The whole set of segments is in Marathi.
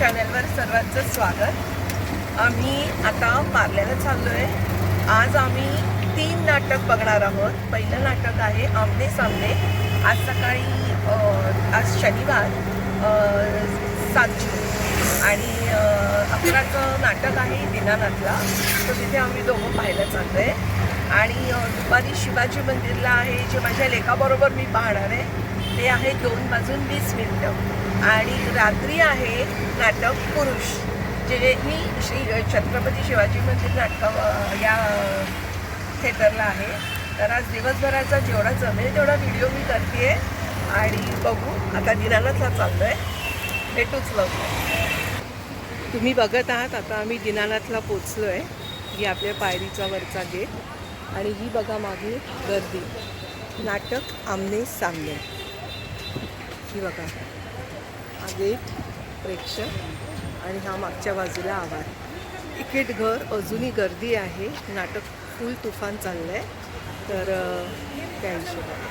चॅनलवर सर्वांचं स्वागत. आम्ही आता पार्ल्याला चाललो आहे आज आम्ही तीन नाटक बघणार आहोत. पहिलं नाटक आहे आमने सामने. आज सकाळी आज शनिवार सात जून. आणि अकराचं नाटक आहे दिनानाथला. तर तिथे आम्ही दोघं पाहायला चाललो आहे आणि दुपारी शिवाजी मंदिरला आहे जे माझ्या लेखाबरोबर मी पाहणार आहे ते आहे दोन वाजून वीस मिनिटं. आणि रात्री आहे नाटक पुरुष. जे मी श्री छत्रपती शिवाजी मंदिर नाटक या थिएटरला आहे. तर आज दिवसभराचा जेवढा जमेल तेवढा व्हिडिओ मी करते आणि बघू. आता दिनानाथला चाललो आहे भेटूच लवकर तुम्ही बघत आहात आता आम्ही दिनानाथला पोचलो आहे ही आपल्या पायरीचा वरचा गेट आणि ही बघा मागे गर्दी. नाटक आमने सामने. ही बघा. गेट प्रेक्षक आणि हा मागच्या बाजूला आवार तिकीट घर अजूनही गर्दी आहे. नाटक फुल तुफान चाललं आहे तर त्या हिशोबाने.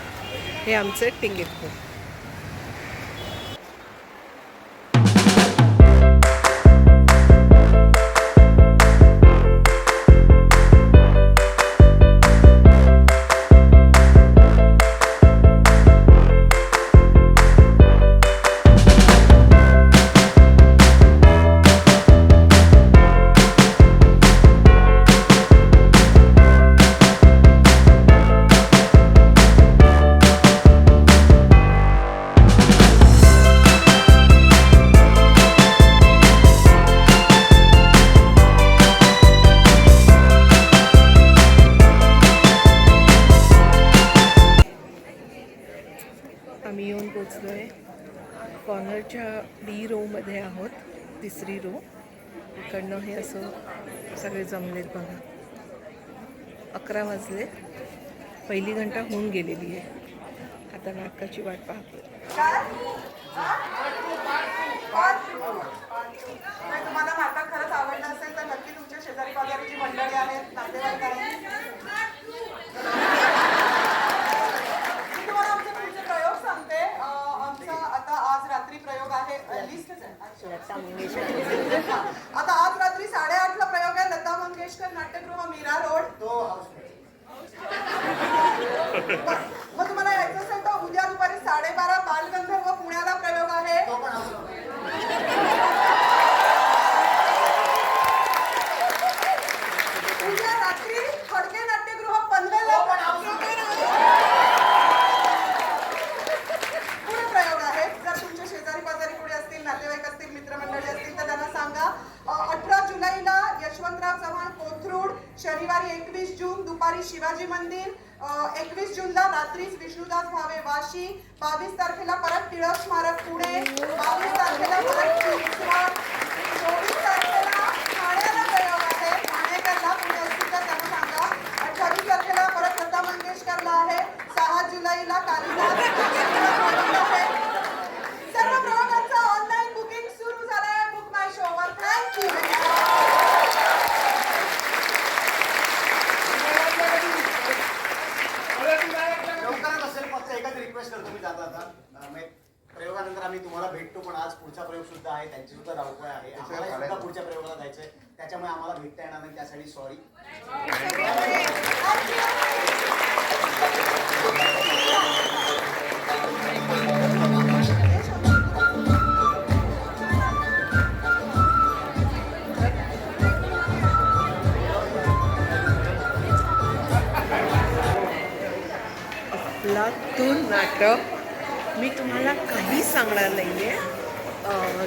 हे आमचं टिंगेट घर कॉर्नरच्या डी रोमध्ये आहोत तिसरी रो. इकडनं हे असं सगळे जमलेत बघा. अकरा वाजले. पहिली घंटा होऊन गेलेली आहे. आता नाटकाची वाट पाहतो नाही, तुम्हाला नाटक खरंच आवडलं असेल तर नक्की तुमच्या शेजारी पाजारी जी मंडळी आहेत नातेवाईक आहेत मी तुम्हाला आमचे पुढचे प्रयोग सांगते अं, आमचा आता आज रात्री प्रयोग आहे. अं, लिस्टच आहे. अच्छा. आता आज रात्री साडेआठला प्रयोग आहे. लता मंगेशकर नाट्यगृह मीरा रोड. मग तुम्हाला यायचं असेल तर उद्या दुपारी साडेबारा बालगंधर्व पुण्याला प्रयोग आहे उद्या रात्री खडके नाट्यगृह पनवेलला पुढे प्रयोग आहेत जर तुमच्या शेजारी पाजारी पुढे असतील नातेवाईक असतील मित्रमंडळी असतील तर त्यांना सांगा अठरा जुलैला यशवंतराव चव्हाण कोथरूड शनिवारी एकवीस जून दुपारी शिवाजी मंदिर एकवीस जूनला रात्रीच विष्णुदास भावे वाशी. बावीस तारखेला परत टिळक स्मारक पुणे बावीस तारखेला परत चोवीस तारखेला ठाण्याला प्रयोग आहे. ठाणेकरला पुणे असतील तर त्यांना सांगा. अठ्ठावीस तारखेला परत लता मंगेशकरला आहे. सहा जुलैला कालिदास आहे सर्व प्रयोगांचं ऑनलाईन बुकिंग सुरू झालंय बुक माय शो वर थँक्यू लवकरच असेल फक्त एकच रिक्वेस्ट करतो मी जाता आता अं, म्हणजे प्रयोगानंतर आम्ही तुम्हाला भेटतो पण आज पुढचा प्रयोग सुद्धा आहे त्यांची सुद्धा धावपळ आहे. आम्हाला सुद्धा पुढच्या प्रयोगाला जायचंय. त्याच्यामुळे आम्हाला भेटता येणार नाही त्यासाठी सॉरी नाटक मी तुम्हाला काही सांगणार नाही आहे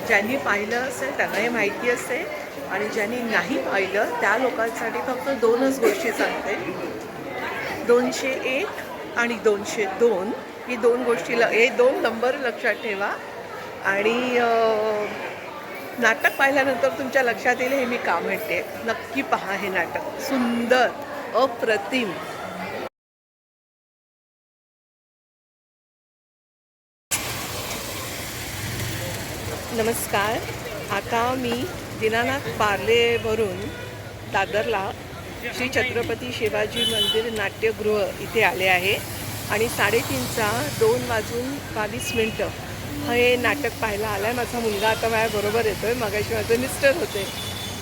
ज्यांनी पाहिलं असेल त्यांनाही माहिती असेल आणि ज्यांनी नाही पाहिलं त्या लोकांसाठी फक्त दोनच गोष्टी सांगते. दोनशे एक आणि दोनशे दोन. ही दोन गोष्टी ल हे दोन नंबर लक्षात ठेवा. आणि नाटक पाहिल्यानंतर तुमच्या लक्षात येईल हे मी का म्हणते. नक्की पहा हे नाटक. सुंदर अप्रतिम. नमस्कार. आता मी दीनानाथ पार्लेवरून दादरला श्री छत्रपती शिवाजी मंदिर नाट्यगृह इथे आले आहे आणि साडेतीनचा दोन वाजून बावीस मिनटं हे नाटक पाहायला आलं आहे माझा मुलगा आता माझ्या बरोबर आहे मगाशी माझे मिस्टर होते.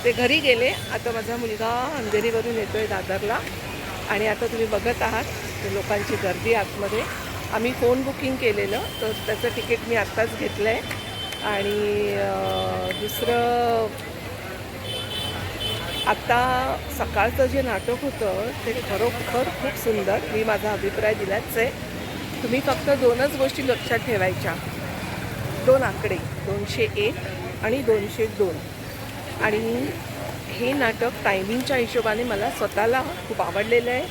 ते घरी गेले. आता माझा मुलगा अंधेरीवरून येतो आहे दादरला. आणि आता तुम्ही बघत आहात लोकांची गर्दी आतमध्ये. आम्ही फोन बुकिंग केलेलं तर त्याचं तिकीट मी आत्ताच घेतलं आहे आणि दुसरं आत्ता सकाळचं जे नाटक होतं ते खरोखर खूप सुंदर. मी माझा अभिप्राय दिलाच आहे. तुम्ही फक्त दोनच गोष्टी लक्षात ठेवायच्या. दोन आकडे दोनशे एक आणि दोनशे दोन. आणि हे नाटक टायमिंगच्या हिशोबाने मला स्वतःला खूप आवडलेलं आहे.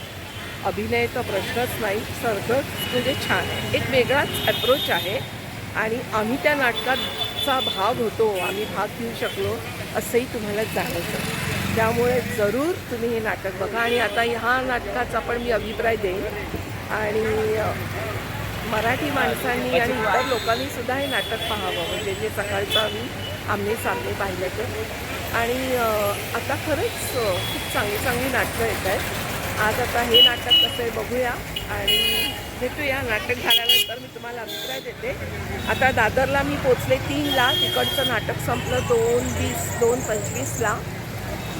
अभिनयाचा प्रश्नच नाही सरगच म्हणजे छान. आहे एक वेगळाच अप्रोच आहे. आणि आम्ही त्या नाटकाचा भाग होतो आम्ही भाग घेऊ शकलो असंही तुम्हाला जाणवतं. त्यामुळे जरूर तुम्ही हे नाटक बघा आणि आता ह्या नाटकाचा पण मी अभिप्राय देईन. आणि मराठी माणसांनी आणि इतर लोकांनी सुद्धा हे नाटक पाहावं. म्हणजे जे सकाळचं आम्ही आम्ही सामने पाहिलं ते. आणि आता खरंच खूप चांगली चांगली नाटकं येत आहेत. आज आता हे नाटक कसं आहे बघूया. आणि भेटूया. नाटक झाल्यानंतर मी तुम्हाला अभिप्राय देते. आता दादरला मी पोचले तीनला तिकडचं नाटक संपलं दोन वीस दोन पंचवीसला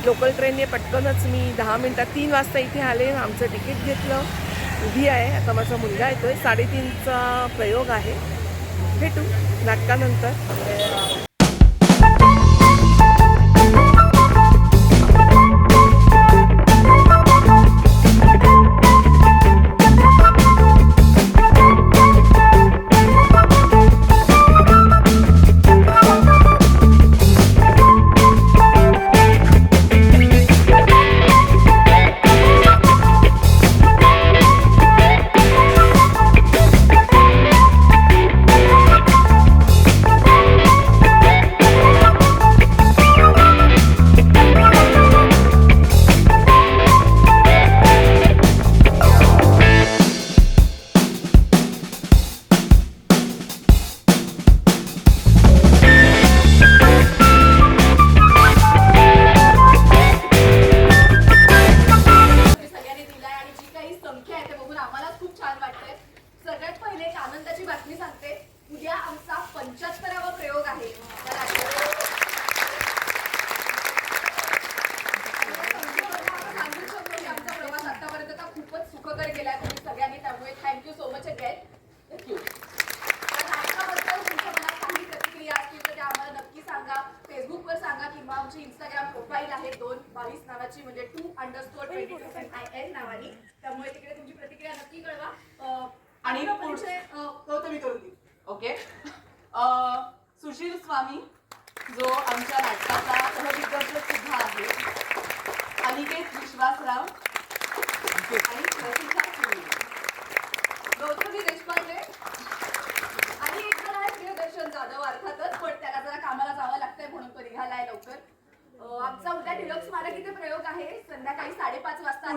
लोकल ट्रेनने पटकनच मी दहा मिनटात तीन वाजता इथे आले. आमचं तिकीट घेतलं. उभी आहे. आता माझा मुलगा येतोय. साडेतीनचा प्रयोग आहे. भेटू. नाटकानंतर. नावाची म्हणजे two underscore twenty two I N नावानी त्यामुळे तिकडे तुमची प्रतिक्रिया नक्की कळवा. आणि पुढचे गौतमी करून देईल ओके. अं, सुशील स्वामी जो आमच्या नाटकाचा सहदिग्दर्शक सुद्धा आहे. अनिकेत विश्वासराव आणि रसिका सुर्वे. गौतमी देशपांडे. आणि एक जण आहे प्रियदर्शन जाधव अर्थातच पण त्याला जरा कामाला जावं लागतंय म्हणून तो निघालाय लवकर. आमचा उद्या डिलक्स स्मारक इथे प्रयोग आहे. संध्याकाळी साडेपाच वाजता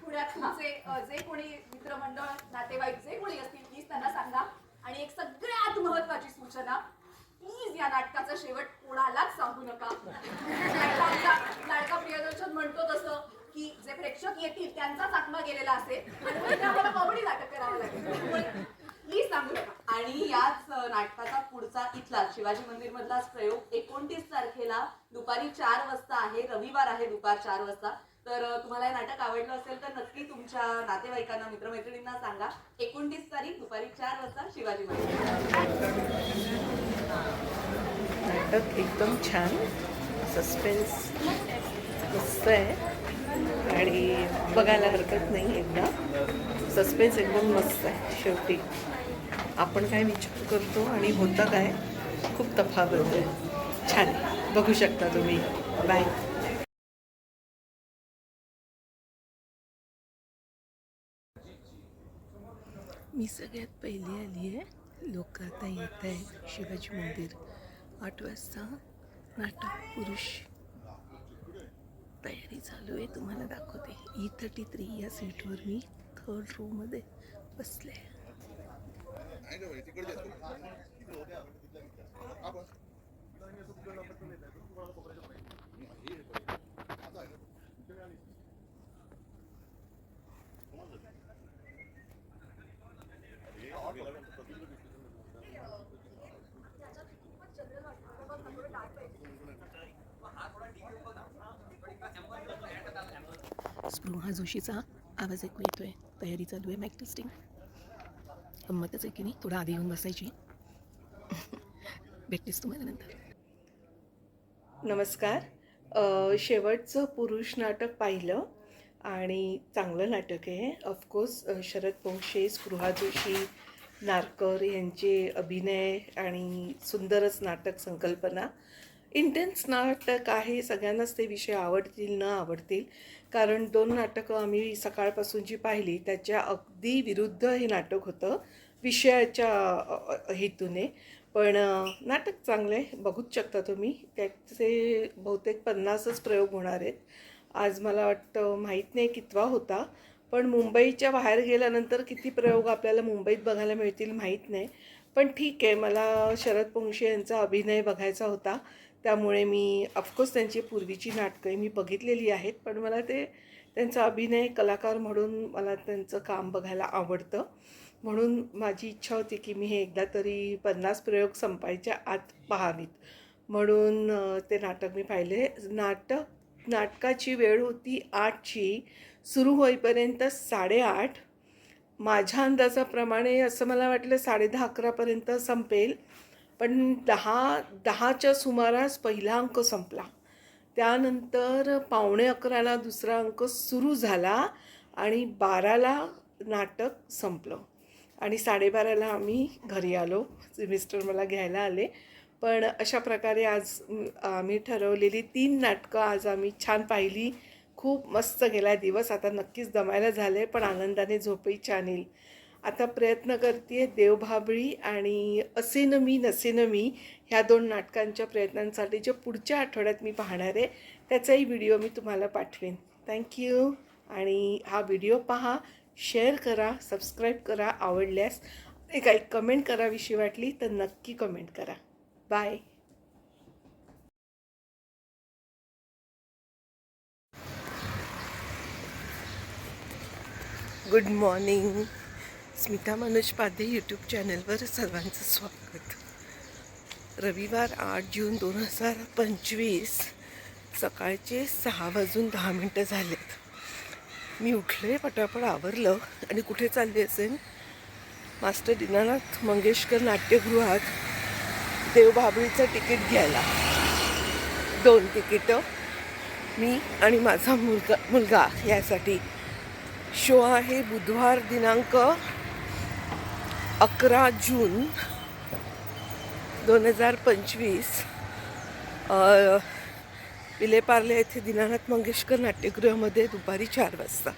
पुण्यात. तुमचे अं, जे कोणी मित्रमंडळ नातेवाईक जे कोणी असतील प्लीज त्यांना सांगा. आणि एक सगळ्यात महत्वाची सूचना प्लीज या नाटकाचा शेवट कोणालाच सांगू नका. नाहीतर आमचा लाडका प्रियदर्शन म्हणतो तसं की जे प्रेक्षक येतील त्यांचाच आत्मा गेलेला असेल. आणि मग आम्हाला कॉमेडी नाटक करावं लागेल. प्लीज सांगू नका. आणि याच नाटकाचा पुढचा इथला शिवाजी मंदिर मधलाच प्रयोग एकोणतीस तारखेला दुपारी चार वाजता आहे. रविवार आहे दुपार चार वाजता. तर तुम्हाला हे नाटक आवडलं असेल तर नक्की तुमच्या नातेवाईकांना मित्रमैत्रिणींना सांगा. एकोणतीस तारीख दुपारी चार वाजता शिवाजी मंदिर. नाटक एकदम छान. सस्पेन्स मस्त आहे. आणि बघायला हरकत नाही एकदा. सस्पेन्स एकदम मस्त आहे शेवटी. आपण काय विचार करतो आणि होतं काय खूप तफावत आहे. छान. बघू शकता तुम्ही. बाय मी सगळ्यात पहिली आली आहे. लोक आता येत आहेत. शिवाजी मंदिर. आठ वाजता नाटक पुरुष तयारी चालू आहे. तुम्हाला दाखवते. ई थर्टी थ्री या सीटवर मी थर्ड रोमध्ये बसले स्पृहा जोशीचा आवाज ऐकू येतोय. तयारीचा चालू मॅक टेस्टिंग गंमतच आहे की नाही? थोडं आधी येऊन बसायची. भेटतेस तुम्हाला नंतर. नमस्कार. शेवटचं पुरुष नाटक पाहिलं आणि चांगलं नाटक आहे. ऑफकोर्स शरद पोंक्षे स्पृहा जोशी नारकर यांचे अभिनय आणि सुंदरच नाटक संकल्पना. इंटेन्स नाटक आहे सगळ्यांनाच ते विषय आवडतील न आवडतील. कारण दोन नाटकं आम्ही सकाळपासून जी पाहिली त्याच्या अगदी विरुद्ध हे नाटक होतं विषयाच्या हेतूने. पण नाटक चांगलं आहे बघूच शकता तुम्ही. त्याचे बहुतेक पन्नासच प्रयोग होणार आहेत. आज मला वाटतं माहीत नाही कितवा होता. पण मुंबईच्या बाहेर गेल्यानंतर किती प्रयोग आपल्याला मुंबईत बघायला मिळतील माहीत नाही. पण ठीक आहे मला शरद पोंक्षे यांचा अभिनय बघायचा होता. त्यामुळे मी ऑफकोर्स त्यांची पूर्वीची नाटकं मी बघितलेली आहेत पण मला ते त्यांचा अभिनय कलाकार म्हणून मला त्यांचं काम बघायला आवडतं. म्हणून माझी इच्छा होती की मी हे एकदा तरी पन्नास प्रयोग संपायच्या आत पाहावीत. म्हणून ते नाटक मी पाहिले. नाटक नाटकाची वेळ होती आठची सुरू होईपर्यंत साडेआठ. माझ्या अंदाजाप्रमाणे असं मला वाटलं साडे दहा अकरापर्यंत संपेल. पण दहा दहाच्या सुमारास पहिला अंक संपला. त्यानंतर पावणे अकराला दुसरा अंक सुरू झाला आणि बाराला नाटक संपलं. आणि साडेबाराला आम्ही घरी आलो. मिस्टर मला घ्यायला आले. पण अशा प्रकारे आज आम्ही ठरवलेली तीन नाटकं आज आम्ही छान पाहिली. खूप मस्त गेला दिवस. आता नक्कीच दमायला झाले पण आनंदाने झोपही छान येईल. आता प्रयत्न करते देवभाबळी आणि असे न मी नसे न मी ह्या दोन नाटकांच्या प्रयत्नांसाठी जे पुढच्या आठवड्यात मी पाहणार आहे त्याचाही व्हिडिओ मी तुम्हाला पाठवेन. थँक्यू आणि हा व्हिडिओ पहा शेअर करा सबस्क्राईब करा आवडल्यास. आणि काही कमेंट करावीशी वाटली तर नक्की कमेंट करा. Bye good morning Smita Manoj Padhye YouTube चॅनलवर सर्वांचं स्वागत. रविवार आठ जून दोन हजार पंचवीस सकाळचे सहा वाजून दहा मिनटं झालेत. मी उठले पटापट आवरलं आणि कुठे चालली असेल मास्टर दीनानाथ मंगेशकर नाट्यगृहात देवबाबळीचं तिकीट घ्यायला. दोन तिकीटं मी आणि माझा मुलगा मुलगा. यासाठी शो आहे बुधवार दिनांक अकरा जून दोन हजार पंचवीस विलेपार्ले येथे दीनानाथ मंगेशकर नाट्यगृहामध्ये दुपारी चार वाजता.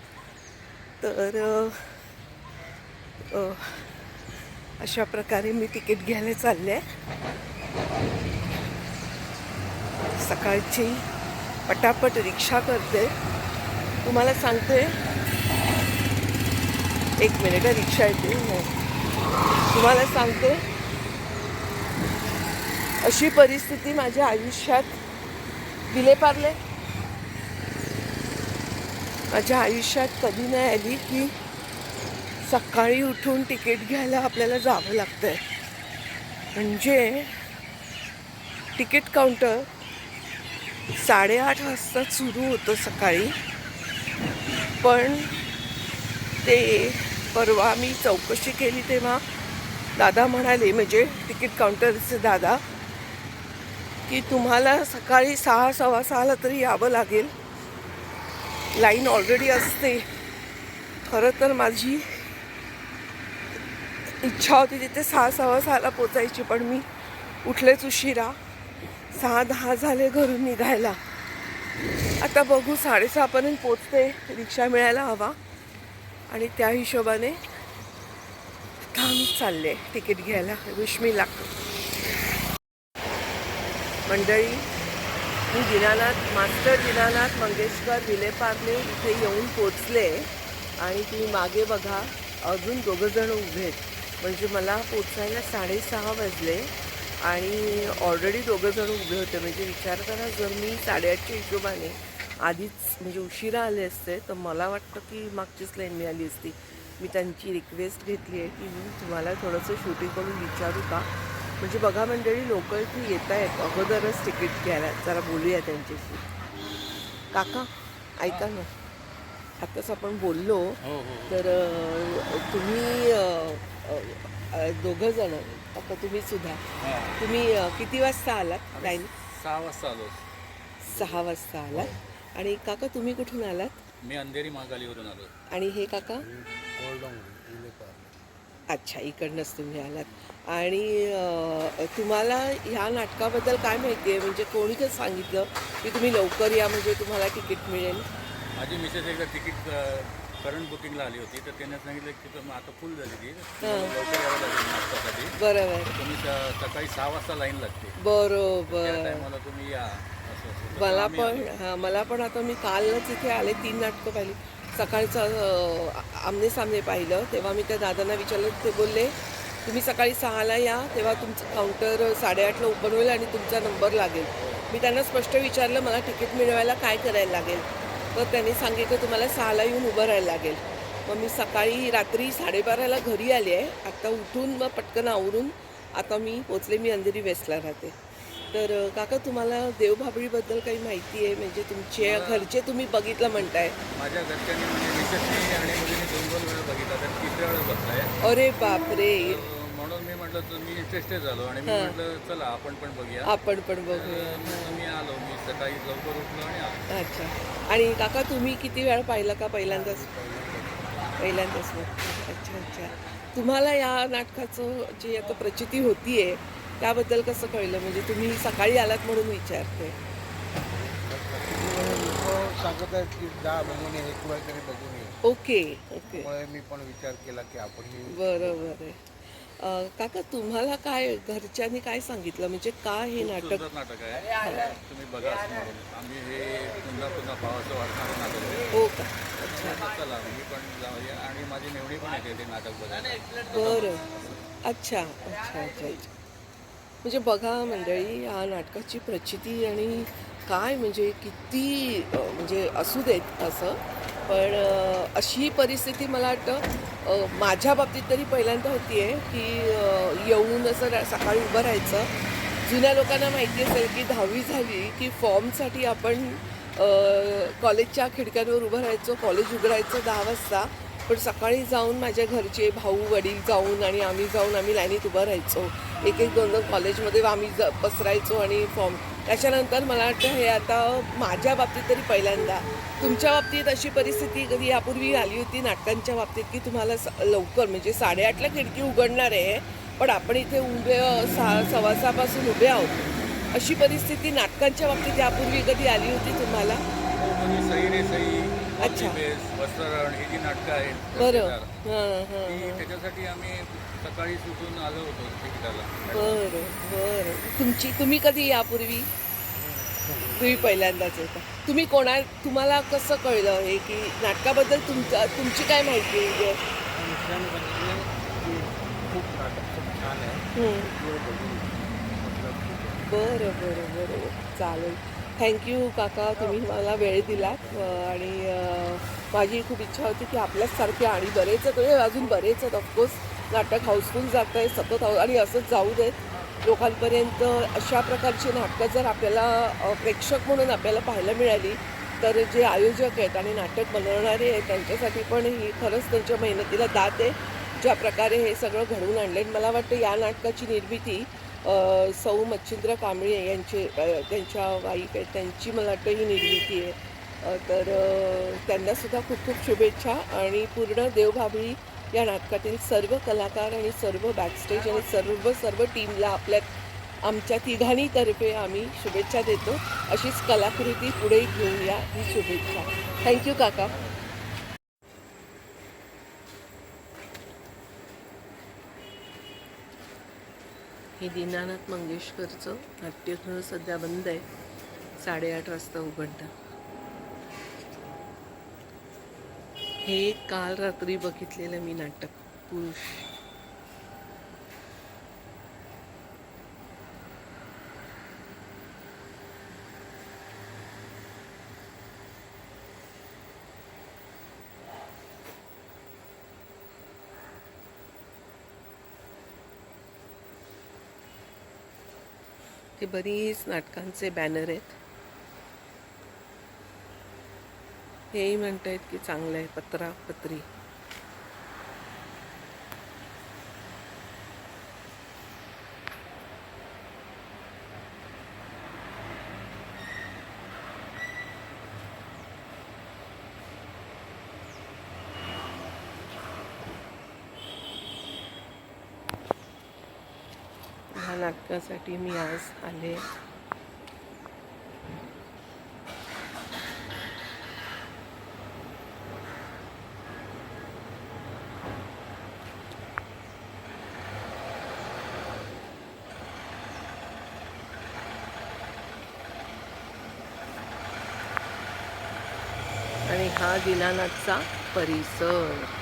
तर अशा प्रकारे मी तिकीट घ्यायला चालले. सकाळची पटापट रिक्षा करते. तुम्हाला सांगते. एक मिनिट रिक्षा येते. हो. तुम्हाला सांगते. अशी परिस्थिती माझ्या आयुष्यात विलेपार्ले माझ्या आयुष्यात कधी नाही आली की सकाळी उठून तिकीट घ्यायला आपल्याला जावं लागतं आहे म्हणजे तिकीट काउंटर साडेआठ वाजता सुरू होतं सकाळी. पण ते परवा मी चौकशी केली तेव्हा दादा म्हणाले म्हणजे तिकीट काउंटरचे दादा की तुम्हाला सकाळी सहा सव्वा सहाला तरी यावं लागेल. लाईन ऑलरेडी असते. खरं तर माझी इच्छा होती तिथे सहा सव्वा सहाला पोचायची पण मी उठलेच उशिरा. सहा दहा झाले घरून निघायला. आता बघू साडेसहापर्यंत पोचते रिक्षा मिळायला हवा. आणि त्या हिशोबाने थांब चालले तिकीट घ्यायला. विश मी मंडळी मी दिनानाथ मास्टर दिनानाथ मंगेशकर विलेपार्ले इथे येऊन पोचले आणि तुम्ही मागे बघा अजून दोघंजण उभे आहेत. म्हणजे मला पोचायला साडेसहा वाजले आणि ऑलरेडी दोघंजण उभे होते. म्हणजे विचार करा जर मी साडेआठच्या हिशोबाने आधीच म्हणजे उशिरा आले असते तर मला वाटतं की मागचीच लाईन मिळाली असती. मी त्यांची रिक्वेस्ट घेतली आहे की मी तुम्हाला थोडंसं शूटिंग करून विचारू का? म्हणजे बघा मंडळी लोक इथे येत आहेत अगोदरच तिकीट घ्यायला. जरा बोलूया त्यांच्याशी. काका ऐका ना. आत्ताच आपण बोललो हो हो. तर तुम्ही दोघं जण आता तुम्ही सुद्धा हां. तुम्ही किती वाजता आलात लाईन? सहा वाजता आलो सहा वाजता आलात? आणि काका तुम्ही कुठून आलात? मी अंधेरी महाकालीवरून आलो आणि हे काका? अच्छा इकडनंच तुम्ही आलात. आणि अ, तुम्हाला ह्या नाटकाबद्दल काय माहिती आहे? म्हणजे कोणी काय सांगितलं की तुम्ही लवकर या म्हणजे तुम्हाला तिकीट मिळेल? माझी मिसेस एकदा तिकीट करंट बुकिंगला आली होती तर त्यांनी सांगितलं की तुम्ही आता फुल झाली ती. लवकर यावं लागेल नाटकासाठी. बरोबर. तुम्ही स- सकाळी सहा वाजता लाईन लागते. त्या बरोबर टायमाला तुम्ही या. मला पण हां मला पण आता मी कालच इथे आले तीन नाटकं पाहिली. सकाळचं आमने सामने पाहिलं तेव्हा मी त्या दादांना विचारलं ते बोलले तुम्ही सकाळी सहाला या तेव्हा तुमचं काउंटर साडेआठला ओपन होईल आणि तुमचा नंबर लागेल. मी त्यांना स्पष्ट विचारलं मला तिकीट मिळवायला काय करायला लागेल? तर त्यांनी सांगितलं तुम्हाला सहाला येऊन उभं राहायला लागेल. मग मी सकाळी रात्री साडेबाराला घरी आली आहे. आत्ता उठून मग पटकन आवरून आता मी पोचले मी अंधेरी वेस्टला राहते. तर काका तुम्हाला देवभाबळीबद्दल काही माहिती आहे? म्हणजे तुमचे घरचे तुम्ही बघितलं म्हणताय. माझ्या घरच्यांनी म्हणजे आणि मुलीने दोन दोन वेळा बघितला. तर तिसऱ्या वेळा बघताय. अरे बापरे! म्हणून मी म्हटलं तर मी इंटरेस्टेड झालो आणि मी. म्हटलं चला आपण पण बघूया. आपण पण बघूया. मी आलो. मी सकाळी लवकर उठलो आणि आलो. अच्छा. आणि काका तुम्ही किती वेळ पाहिलं का पहिल्यांदाच? पहिल्यांदाच अच्छा अच्छा. तुम्हाला या नाटकाचं जी आता प्रचिती होतीये त्याबद्दल कसं कळलं? म्हणजे तुम्ही सकाळी आलात म्हणून विचारते. सांगत आहेत की जा बघून ये एक वेळ तरी बघून ये. Okay okay. त्यामुळे मी पण विचार केला की आपण ही बरोबर आहे अं, काका तुम्हाला काय घरच्यांनी काय सांगितलं? म्हणजे का हे नाटक सुंदर नाटक आहे. तुम्ही बघा असं म्हणून. आम्ही हे पुन्हा पुन्हा पाहावंसं वाटणारं नाटक आहे. हो का? अच्छा. तर चला मी पण जाऊया. आणि माझी मेवणी पण येते ते नाटक बघायला. बरं. अच्छा अच्छा अच्छा अच्छा. म्हणजे बघा मंडळी या नाटकाची प्रचिती आणि काय म्हणजे किती म्हणजे असू देत असं. पण अशी परिस्थिती मला वाटतं माझ्या बाबतीत तरी पहिल्यांदा होती आहे की येऊन असं सकाळी उभं राहायचं. जुन्या लोकांना माहिती असेल की दहावी झाली की फॉर्मसाठी आपण कॉलेजच्या खिडक्यांवर उभं राहायचो कॉलेज उघडायचं दहा वाजता. पण सकाळी जाऊन माझ्या घरचे भाऊ वडील जाऊन आणि आम्ही जाऊन आम्ही लाईनीत उभं राहायचो. एक एक दोन दोन कॉलेजमध्ये आम्ही ज पसरायचो आणि फॉर्म. त्याच्यानंतर मला वाटतं हे आता माझ्या बाबतीत तरी पहिल्यांदा. तुमच्या बाबतीत अशी परिस्थिती कधी यापूर्वी आली होती नाटकांच्या बाबतीत की तुम्हाला स- लवकर म्हणजे साडेआठला खिडकी उघडणार आहे पण आपण इथे उभे सहा सव्वा सहापासून उभे आहोत. अशी परिस्थिती नाटकांच्या बाबतीत यापूर्वी कधी आली होती तुम्हाला म्हणजे सई रे सई अच्छा. बेस वस्त्ररण ही जी नाटकं आहेत बरं. प्रसिद्ध, हां हां ती त्याच्यासाठी आम्ही सकाळी सुटून आलो होतो तिकिटाला. बरं बरं. तुमची तुम्ही कधी यापूर्वी? तुम्ही पहिल्यांदाच होता तुम्ही कोणा तुम्हाला कसं कळलं हे की नाटकाबद्दल तुमचं तुमची काय माहिती आहे म्हणजे मित्रांनी सांगितलं की खूप नाटक खूप छान आहे. हं. एक वेळ बघून. ये. म्हटलं ठीक आहे बरं बरं बरं. चालेल. थँक्यू काका तुम्ही मला वेळ दिलात. आणि माझी खूप इच्छा होती की आपल्याचसारखे आणि बरेच आहेत. म्हणजे अजून बरेच आहेत. ऑफकोर्स नाटक हाऊसफुल जात आहे सतत हाऊ आणि असंच जाऊ देत. लोकांपर्यंत अशा प्रकारची नाटकं जर आपल्याला प्रेक्षक म्हणून आपल्याला पाहायला मिळाली तर जे आयोजक आहेत आणि नाटक बनवणारे आहेत त्यांच्यासाठी पण ही खरंच त्यांच्या मेहनतीला दात आहे. ज्या प्रकारे हे सगळं घडवून आणले मला वाटतं या नाटकाची निर्मिती सौ मच्छिंद्र कांबळे यांचे त्यांच्या वाईफ आहेत त्यांची मला वाटतं ही निर्मिती आहे. तर त्यांनासुद्धा खूप खूप शुभेच्छा आणि पूर्ण देवभाबळी या नाटकातील सर्व कलाकार आणि सर्व बॅकस्टेज आणि सर्व सर्व टीमला आपल्या आमच्या तिघांनीतर्फे आम्ही शुभेच्छा देतो. अशीच कलाकृती पुढे घेऊया ही शुभेच्छा. थँक्यू काका. हे दीनानाथ मंगेशकरचं नाट्यगृह सध्या बंद आहे. साडेआठ वाजता उघडतं. हे काल रात्री बघितलेलं मी नाटक. पुरुष हे बरीच नाटकांचे बॅनर आहेत. हेही म्हणत आहेत की चांगलं आहे पत्रा पत्री. ह्या नाटकासाठी मी आज आले. आणि हा दिनानाथचा परिसर.